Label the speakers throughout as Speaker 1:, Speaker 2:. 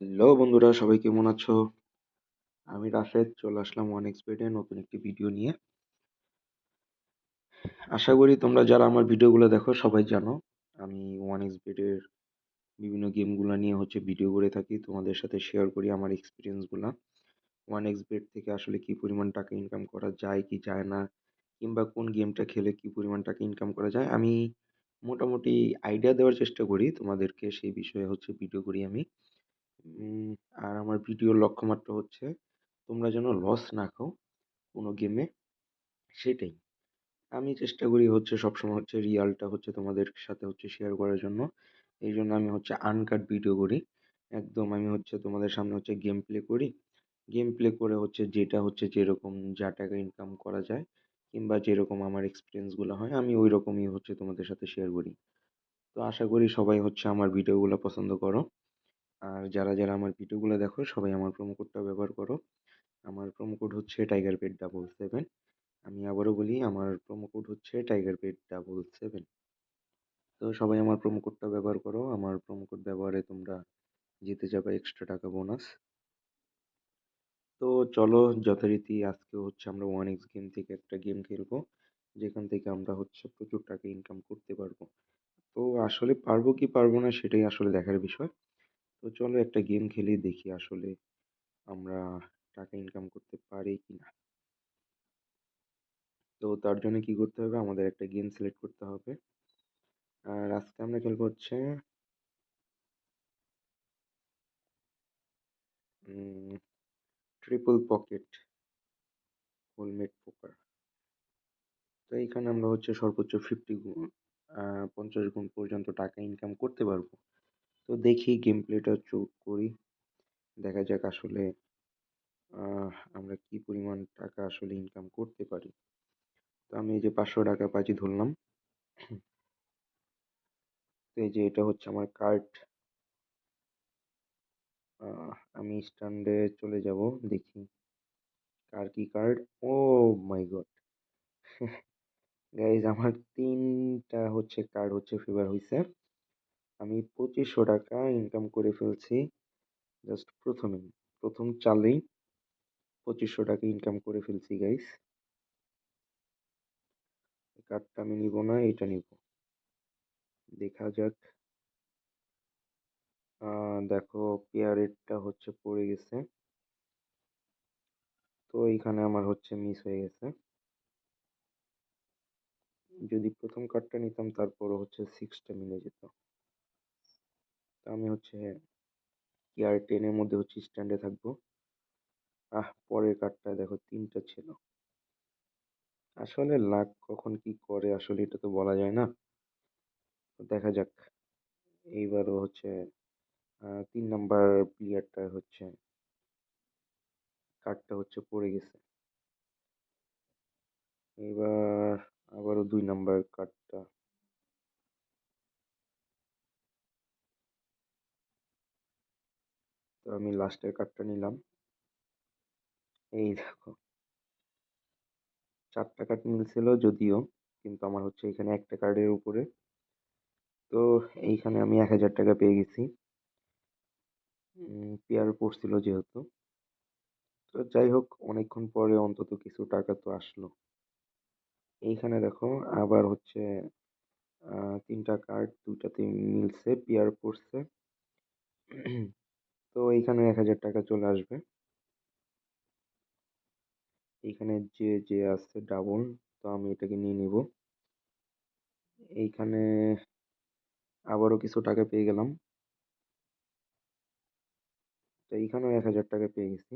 Speaker 1: Hello বন্ধুরা, সবাই কেমন আছো? আমি রাশেদ, চলে আসলাম ওয়ান এক্সপেডে নতুন একটি ভিডিও নিয়ে। আশা করি তোমরা যারা আমার ভিডিওগুলো দেখো সবাই জানো, আমি ওয়ান এক্সপেডের বিভিন্ন গেমগুলো নিয়ে হচ্ছে ভিডিও করে থাকি। তোমাদের সাথে শেয়ার করি আমার এক্সপিরিয়েন্সগুলো ওয়ান এক্সপেড থেকে আসলে কি পরিমাণ টাকা ইনকাম করা যায়, কি যায় না, কিংবা কোন গেমটা খেলে কি পরিমাণ টাকা ইনকাম করা যায়, আমি মোটামুটি আইডিয়া দেওয়ার চেষ্টা করি। তোমাদেরকে সেই বিষয়ে হচ্ছে ভিডিও করি আমি। আর আমার ভিডিওর লক্ষ্যমাত্রা হচ্ছে, তোমরা যেন লস না খাও কোনো গেমে সেটাই। আমি চেষ্টা করি হচ্ছে সবসময় হচ্ছে রিয়ালটা হচ্ছে তোমাদের সাথে হচ্ছে শেয়ার করার জন্য। এই জন্য আমি হচ্ছে আনকাট ভিডিও করি। একদম আমি হচ্ছে তোমাদের সামনে হচ্ছে গেম প্লে করি। গেম প্লে করে হচ্ছে যেটা হচ্ছে যেরকম যা টাকা ইনকাম করা যায়, কিংবা যেরকম আমার এক্সপিরিয়েন্সগুলো হয়, আমি ওই রকমই হচ্ছে তোমাদের সাথে শেয়ার করি। তো আশা করি সবাই হচ্ছে আমার ভিডিওগুলো পছন্দ করো। আর যারা যারা আমার ভিডিওগুলো দেখো, সবাই আমার প্রোমো কোডটা ব্যবহার করো। আমার প্রোমো কোড হচ্ছে টাইগার পেট ডাবল সেভেন আমি আবারও বলি, আমার প্রোমো কোড হচ্ছে টাইগার পেট ডাবল সেভেন তো সবাই আমার প্রোমো কোডটা ব্যবহার করো। আমার প্রোমো কোড ব্যবহারে তোমরা জিতে যাবে এক্সট্রা টাকা বোনাস তো চলো, যথারীতি আজকে হচ্ছে আমরা ওয়ান এক্স গেম থেকে একটা গেম খেলব। যেখান থেকে আমরা হচ্ছে প্রচুর টাকা ইনকাম করতে পারব। তো আসলে পারব কি পারব না, সেটাই আসলে দেখার বিষয়। তো চলো একটা গেম খেলি, দেখি আসলে আমরা টাকা ইনকাম করতে পারি কি না তো তার জন্য কি করতে হবে? আমাদের একটা গেম সিলেক্ট করতে হবে। আর আজকে আমরা খেলব হচ্ছে ট্রিপল পকেট হোলমেট পোকার তো এইখানে আমরা হচ্ছে সর্বোচ্চ ফিফটি গুণ পঞ্চাশ গুণ পর্যন্ত টাকা ইনকাম করতে পারব। তো দেখি গেম প্লেটা চুজ করি। দেখা যাক আসলে আমরা কি পরিমাণ টাকা আসলে ইনকাম করতে পারি। তো আমি এই যে পাঁচশো টাকা বাজি ধরলাম। তো এই যে এটা হচ্ছে আমার কার্ড আমি স্ট্যান্ডে চলে যাব, দেখি কার কি card oh my god guys আমার তিনটা হচ্ছে কার্ড হচ্ছে ফেভার হয়েছে আমি পঁচিশশো টাকা ইনকাম করে ফেলছি। জাস্ট প্রথমেই, প্রথম চালেই পঁচিশশো টাকা ইনকাম করে ফেলছি গাইস কার্ডটা আমি নিব না এটা নিব। দেখা যাক। দেখো পেয়ারেরটা হচ্ছে পড়ে গেছে। তো এইখানে আমার হচ্ছে মিস হয়ে গেছে। যদি প্রথম কার্ডটা নিতাম, তারপরও হচ্ছে সিক্সটা মিলে যেত। আমি হচ্ছে কেয়ার টেনের মধ্যে হচ্ছে স্ট্যান্ডে থাকব। আহ, পরের কার্ডটা দেখো তিনটা ছিল। আসলে লাক কখন কি করে আসলে এটা তো বলা যায় না। দেখা যাক। এইবারও হচ্ছে তিন নাম্বার প্লেয়ারটা হচ্ছে কার্ডটা হচ্ছে পড়ে গেছে। এবার আবারও দুই নাম্বার কার্ডটা আমি লাস্টের কার্ডটা নিলাম। এই দেখো। চারটা কার্ড মিলছিল যদিও, কিন্তু আমার হচ্ছে এখানে একটা কার্ডের উপরে। তো এইখানে আমি এক হাজার টাকা পেয়ে গেছি। পেয়ার পড়ছিল যেহেতু। তো যাই হোক, অনেকক্ষণ পরে অন্তত কিছু টাকা তো আসলো। এইখানে দেখো, আবার হচ্ছে তিনটা কার্ড দুটাতে মিলছে পেয়ার পড়ছে। তো এইখানে এক হাজার টাকা চলে আসবে। এইখানে যে যে আছে ডাবল তো আমি এটাকে নিয়ে নিব। এইখানে আবারও কিছু টাকা পেয়ে গেলাম। তো এইখানেও এক হাজার টাকা পেয়ে গেছি।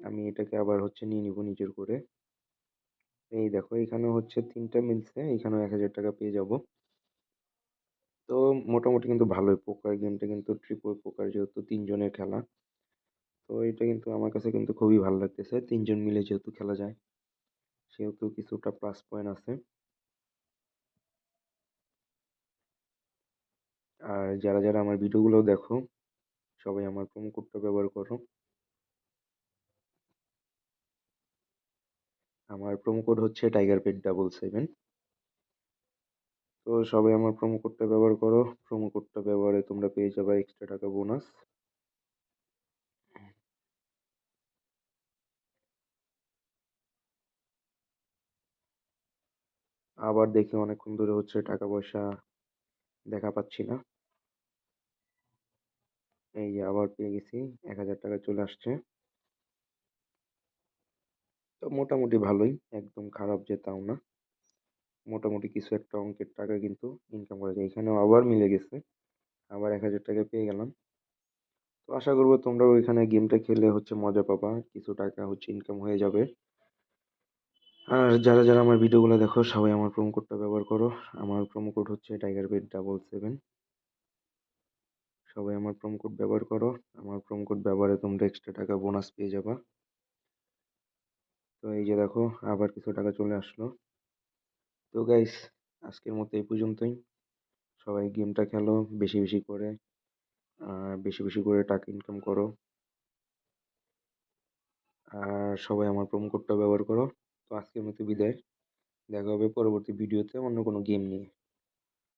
Speaker 1: আমি এটাকে আবার হচ্ছে নিয়ে নিব নিজের করে। এই দেখো এখানে হচ্ছে তিনটা মিলছে, এখানেও এক হাজার টাকা পেয়ে যাব। তো মোটামুটি কিন্তু ভালোই। পোকার গেমটা কিন্তু ট্রিপল পোকার যেহেতু তিনজনের খেলা। তো এটা কিন্তু আমার কাছে কিন্তু খুবই ভালো লাগতেছে। তিনজন মিলে যেহেতু খেলা যায়, সেহেতু কিছুটা প্লাস পয়েন্ট আছে। আর যারা যারা আমার ভিডিওগুলো দেখো, সবাই আমার প্রোমো কোডটা ব্যবহার করো। আমার প্রোমো কোড হচ্ছে টাইগার পেট ডাবল সেভেন তো সবাই আমার প্রোমো কোডটা ব্যবহার করো। প্রোমো কোডটা ব্যবহারে তোমরা পেয়ে যাবে এক্সট্রা টাকা বোনাস আবার দেখি অনেকক্ষণ ধরে হচ্ছে টাকা পয়সা দেখা পাচ্ছি না। এই যে আবার পেয়ে গেছি, এক হাজার টাকা চলে আসছে। তো মোটামুটি ভালোই, একদম খারাপ যে তাও না। মোটামুটি কিছু একটা অঙ্কের টাকা কিন্তু ইনকাম করা যায় এখানেও আবার মিলে গেছে। আবার এক হাজার টাকা পেয়ে গেলাম। তো আশা করব তোমরা ওইখানে গেমটা খেলে হচ্ছে মজা পাবা। কিছু টাকা হচ্ছে ইনকাম হয়ে যাবে। আর যারা যারা আমার ভিডিওগুলো দেখো, সবাই আমার প্রোমো কোডটা ব্যবহার করো। আমার প্রোমো কোড হচ্ছে টাইগার বেড ডাবল সেভেন সবাই আমার প্রোমো কোড ব্যবহার করো। আমার প্রোমো কোড ব্যবহারে তোমরা এক্সট্রা টাকা বোনাস পেয়ে যাবা। তো এই যে দেখো, আবার কিছু টাকা চলে আসলো। তো গাইস আজকের মতো এই পর্যন্তই। সবাই গেমটা খেলো, বেশি বেশি করে। আর বেশি বেশি করে টাকা ইনকাম করো। আর সবাই আমার প্রোমো কোডটা ব্যবহার করো। তো আজকের মতো বিদায়। দেখা হবে পরবর্তী ভিডিওতে অন্য কোনো গেম নিয়ে।